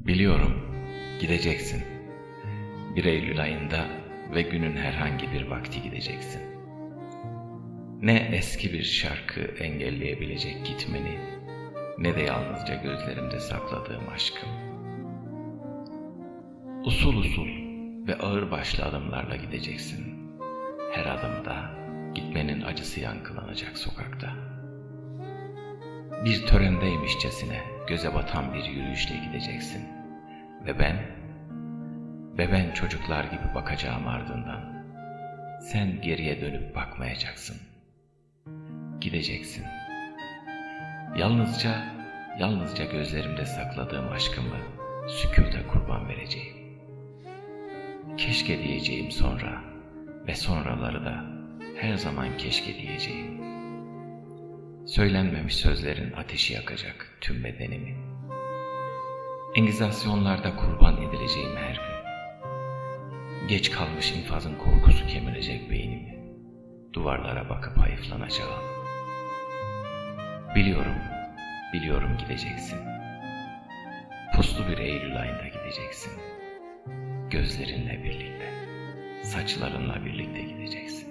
Biliyorum, gideceksin. 1 Eylül ayında ve günün herhangi bir vakti gideceksin. Ne eski bir şarkı engelleyebilecek gitmeni, ne de yalnızca gözlerimde sakladığım aşkım. Usul usul ve ağır başlı adımlarla gideceksin. Her adımda gitmenin acısı yankılanacak sokakta. Bir törendeymişçesine göze batan bir yürüyüşle gideceksin. Ve ben, ve ben çocuklar gibi bakacağım ardından. Sen geriye dönüp bakmayacaksın. Gideceksin. Yalnızca, yalnızca gözlerimde sakladığım aşkımı sükuta kurban vereceğim. Keşke diyeceğim sonra ve sonraları da her zaman keşke diyeceğim. Söylenmemiş sözlerin ateşi yakacak tüm bedenimi. Engizasyonlarda kurban edileceğim her gün. Geç kalmış infazın korkusu kemirecek beynimi. Duvarlara bakıp hayıflanacağım. Biliyorum, biliyorum gideceksin. Puslu bir Eylül ayında gideceksin. Gözlerinle birlikte, saçlarınla birlikte gideceksin.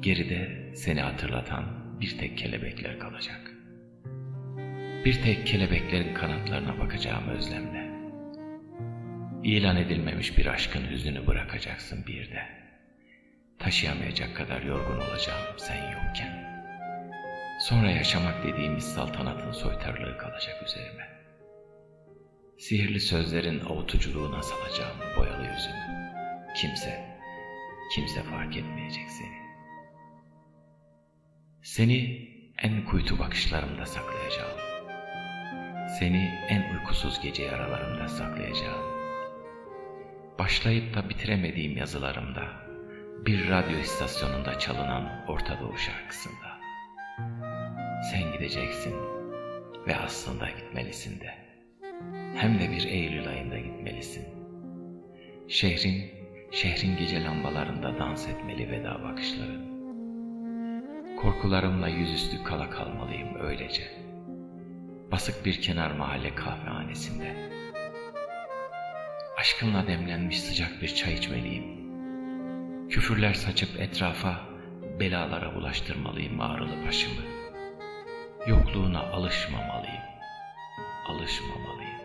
Geride seni hatırlatan bir tek kelebekler kalacak. Bir tek kelebeklerin kanatlarına bakacağım özlemle. İlan edilmemiş bir aşkın hüznünü bırakacaksın bir de. Taşıyamayacak kadar yorgun olacağım sen yokken. Sonra yaşamak dediğimiz saltanatın soytarlığı kalacak üzerime. Sihirli sözlerin avutuculuğuna salacağım boyalı yüzümü. Kimse, kimse fark etmeyecek seni. Seni en kuytu bakışlarımda saklayacağım. Seni en uykusuz gece yaralarımda saklayacağım. Başlayıp da bitiremediğim yazılarımda, bir radyo istasyonunda çalınan Orta Doğu şarkısında. Sen gideceksin ve aslında gitmelisin de. Hem de bir Eylül ayında gitmelisin. Şehrin, şehrin gece lambalarında dans etmeli veda bakışların. Korkularımla yüzüstü kala kalmalıyım öylece. Basık bir kenar mahalle kahvehanesinde. Aşkınla demlenmiş sıcak bir çay içmeliyim. Küfürler saçıp etrafa, belalara bulaştırmalıyım ağrılı başımı. Yokluğuna alışmamalıyım, alışmamalıyım.